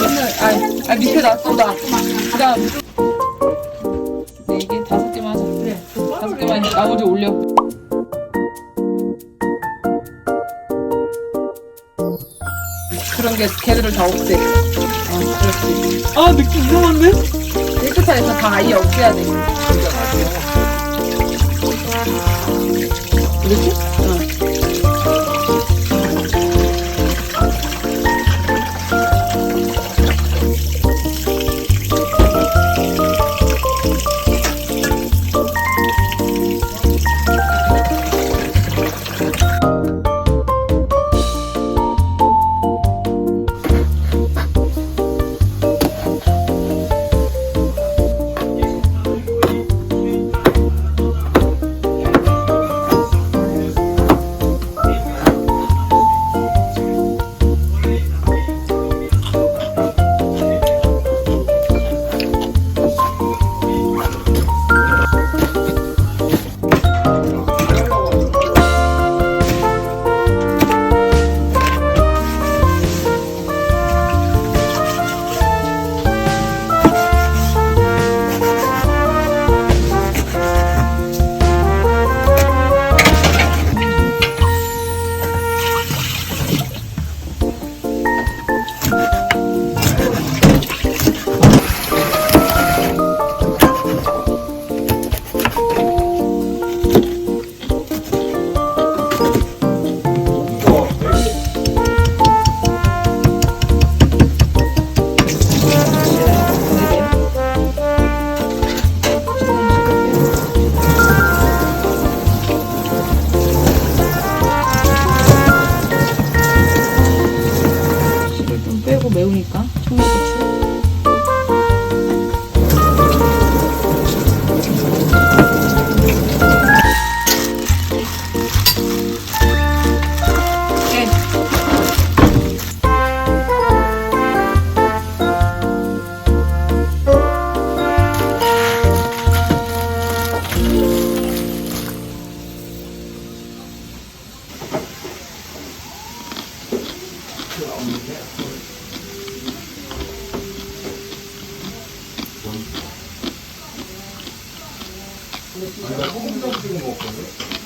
아, 아 밑에 놔둔다. 그다음 네 이게 다섯 개만 하자. 그래. 다섯 개만 나머지 올려. 그런 게 걔들을 다 없애. 어, 그렇지. 아 느낌 이상한데? 깨끗하게서 다 아예 없애야 돼. 매우니까 청양고추 Yeah. 아니, 나 소금 좀 찍어 먹었거든.